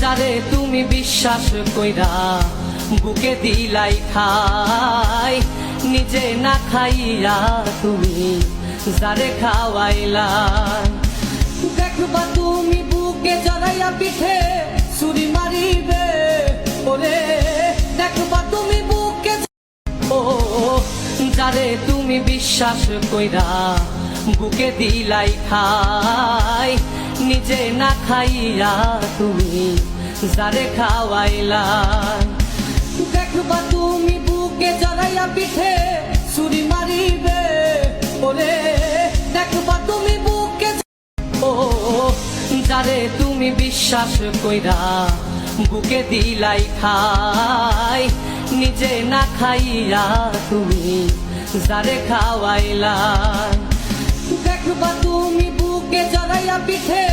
যারে তুমি বিশ্বাস কইরা বুকে দিলাই খাই, নিজে না খাইয়া তুমি যারে খাওয়াইলা দেখবা তুমি বুকে জড়াইয়া পিঠে ছুরি মারিবে, ওরে দেখবা তুমি বুকে ও, যারে তুমি বিশ্বাস কইরা বুকে দিলাই খাই নিজে না খাইয়া তুমি, যারে খাওয়াইলা। দেখবা তুমি বুকে জড়াইয়া পিঠে ছুরি মারিবে ওরে। দেখবা তুমি বুকে ও, যারে তুমি বিশ্বাস কইরা বুকে দিলাই খাই। নিজে না খাইয়া তুমি, যারে খাওয়াইলা। দেখবা তুমি বুকে জড়াইয়া পিঠে